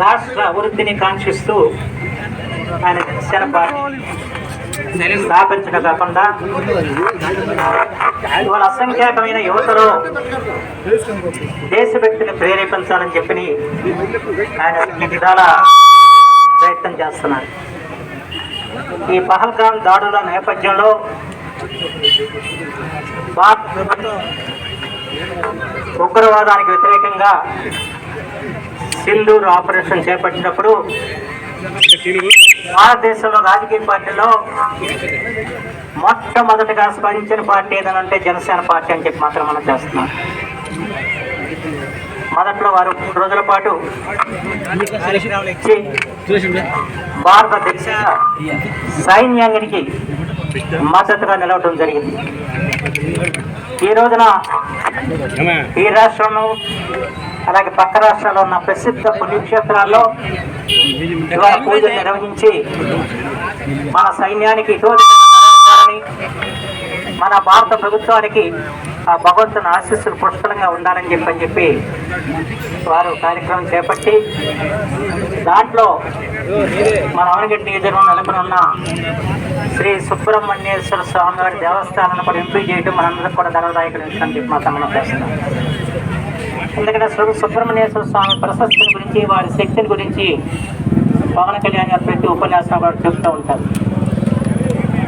రాష్ట్ర అభివృద్ధిని కాంక్షిస్తూ ఆయన జనసేన పార్టీ స్థాపించడం కాకుండా ఇవాళ అసంఖ్యాకమైన యువతలో దేశభక్తిని ప్రేరేపించాలని చెప్పి ఆయన విధాల ప్రయత్నం చేస్తున్నారు. ఈ పహల్గాం దాడుల నేపథ్యంలో ఉగ్రవాదానికి వ్యతిరేకంగా సింధూర్ ఆపరేషన్ చేపట్టినప్పుడు భారతదేశంలో రాజకీయ పార్టీలో మొట్టమొదటిగా స్పందించిన పార్టీ ఏదనంటే జనసేన పార్టీ అని చెప్పి మాత్రం మనం చేస్తున్నాం. మొదట్లో వారు మూడు రోజుల పాటు భారతదేశ సైన్యానికి మద్దతుగా నిలవడం జరిగింది. ఈ రోజున ఈ రాష్ట్రంలో అలాగే పక్క రాష్ట్రాల్లో ఉన్న ప్రసిద్ధ పుణ్యక్షేత్రాల్లో ఇవాళ పూజలు నిర్వహించి మన సైన్యానికి మన భారత ప్రభుత్వానికి ఆ భగవంతుని ఆశీస్సులు పుష్కలంగా ఉండాలని చెప్పని చెప్పి వారు కార్యక్రమం చేపట్టి దాంట్లో మన అవనగడ్డి ఎదురు నెలకొని ఉన్న శ్రీ సుబ్రహ్మణ్యేశ్వర స్వామి వారి దేవస్థానాన్ని కూడా ఎంపీ చేయడం మనందరం కూడా ధనదాయకులు అని చెప్పి మా తమను చేస్తున్నాం. ఎందుకంటే శ్రీ సుబ్రహ్మణ్యేశ్వర స్వామి ప్రశస్తిని గురించి వారి శక్తిని గురించి పవన్ కళ్యాణ్ గారు ప్రతి ఉపన్యాసం కూడా చెప్తూ ఉంటారు.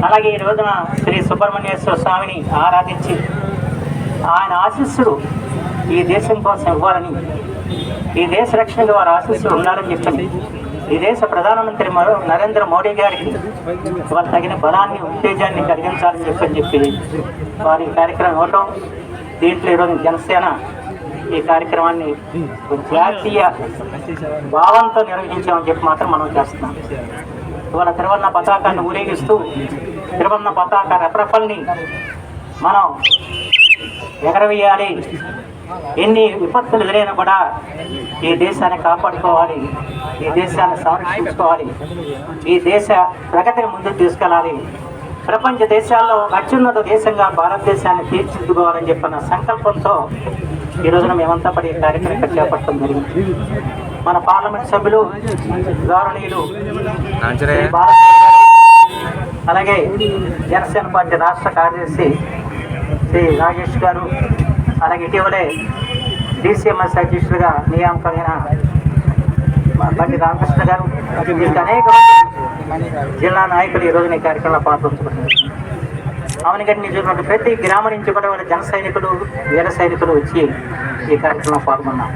అలాగే ఈ రోజున శ్రీ సుబ్రహ్మణ్యేశ్వర స్వామిని ఆరాధించి ఆయన ఆశీస్సులు ఈ దేశం కోసం ఇవ్వాలని ఈ దేశ రక్షణకు వారి ఆశీస్సులు ఉండాలని చెప్పండి. ఈ దేశ ప్రధానమంత్రి మరో నరేంద్ర మోడీ గారికి వారు తగిన బలాన్ని ఉత్తేజాన్ని కలిగించాలని చెప్పని చెప్పి వారి కార్యక్రమం ఇవ్వటం దీంట్లో ఈరోజు జనసేన ఈ కార్యక్రమాన్ని జాతీయ భావంతో నిర్వహించామని చెప్పి మాత్రం మనం చేస్తున్నాం. ఇవాళ తిరువన్న పతాకాన్ని ఊరేగిస్తూ తిరువన్న పతాక రెపరెపల్ని మనం ఎగరవేయాలి. ఎన్ని విపత్తులు ఎదురైనా కూడా ఈ దేశాన్ని కాపాడుకోవాలి. ఈ దేశాన్ని సంరక్షించుకోవాలి. ఈ దేశ ప్రగతిని ముందుకు తీసుకెళ్ళాలి. ప్రపంచ దేశాల్లో అత్యున్నత దేశంగా భారతదేశాన్ని తీర్చిదిద్దుకోవాలని చెప్పిన సంకల్పంతో ఈ రోజున మేమంతా పడి కార్యక్రమం ఇక్కడ చేపట్టడం జరిగింది. మన పార్లమెంట్ సభ్యులు గౌరవనీయులు అలాగే జనసేన పార్టీ రాష్ట్ర కార్యదర్శి శ్రీ రాజేష్ గారు అలాగే ఇటీవలే డిసిఎంఎస్ అధ్యక్షుడిగా నియామకమైన మా బండి రామకృష్ణ గారు ఇంకా అనేక జిల్లా నాయకులు ఈ రోజున ఈ కార్యక్రమంలో పాల్పంచుకుంటున్నారు అవనిగడ్డి నియోజకవర్గం ప్రతి గ్రామం నుంచి కూడా వాళ్ళ జన సైనికులు వీర సైనికులు వచ్చి ఈ కార్యక్రమంలో పాల్గొన్నాం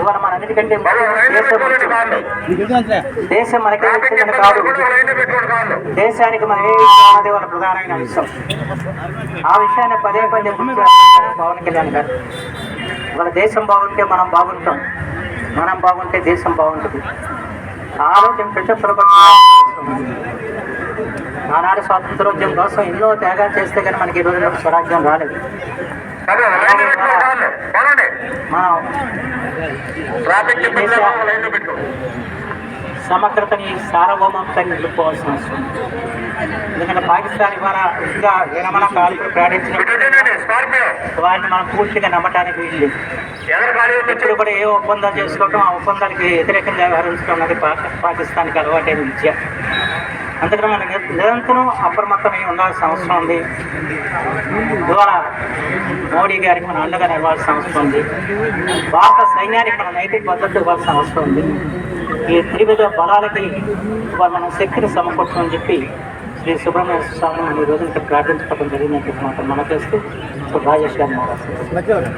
ఇవాళ మన అన్నిటికంటే దేశం మనకే కాదు. దేశానికి మన ఏ అన్నది వాళ్ళ ప్రధానమైన అంశం ఆ విషయాన్ని పదే పదే పవన్ కళ్యాణ్ గారు. మన దేశం బాగుంటే మనం బాగుంటాం. మనం బాగుంటే దేశం బాగుంటుంది. ఆలోచన ప్రతి ఒక్కరు. ఆనాడు స్వాతంత్రోద్యమం కోసం ఎన్నో త్యాగాలు చేస్తే కానీ మనకి ఈ రోజున స్వరాజ్యం రాలేదు. మనం సమగ్రతని సార్వభౌమతని నిలుపుకోవాల్సిన అవసరం. ఎందుకంటే పాకిస్తాన్ ఇవాళ ఇంకా విరమణ కాల్పులు ప్రకటించినప్పుడు వారిని మనం పూర్తిగా నమ్మటానికి వీలు ఇప్పుడు కూడా ఏ ఒప్పందం చేసుకోవటం ఆ ఒప్పందానికి వ్యతిరేకంగా వ్యవహరించడం అన్నది పాక- పాకిస్తాన్కి అలవాటైన విద్య అందుకని మనం నిర- నిరంతరం అప్రమత్తమై ఉండాల్సిన అవసరం ఉంది. ఇవాళ మోడీ గారికి మనం అండగా నిలవాల్సిన అవసరం ఉంది. భారత సైన్యానికి మన నైతిక భద్రత ఇవ్వాల్సిన అవసరం ఉంది. ఈ త్రివిధ బలాలకి మనం శక్తిని సమకూర్చమని చెప్పి శ్రీ సుబ్రహ్మణ్య స్వామిని ఈ రోజు ఇక్కడ ప్రార్థించుకోవడం జరిగిందని చెప్పి మాత్రం మనం చేస్తూ రాజేష్ గారు మాట్లాడుతున్నాం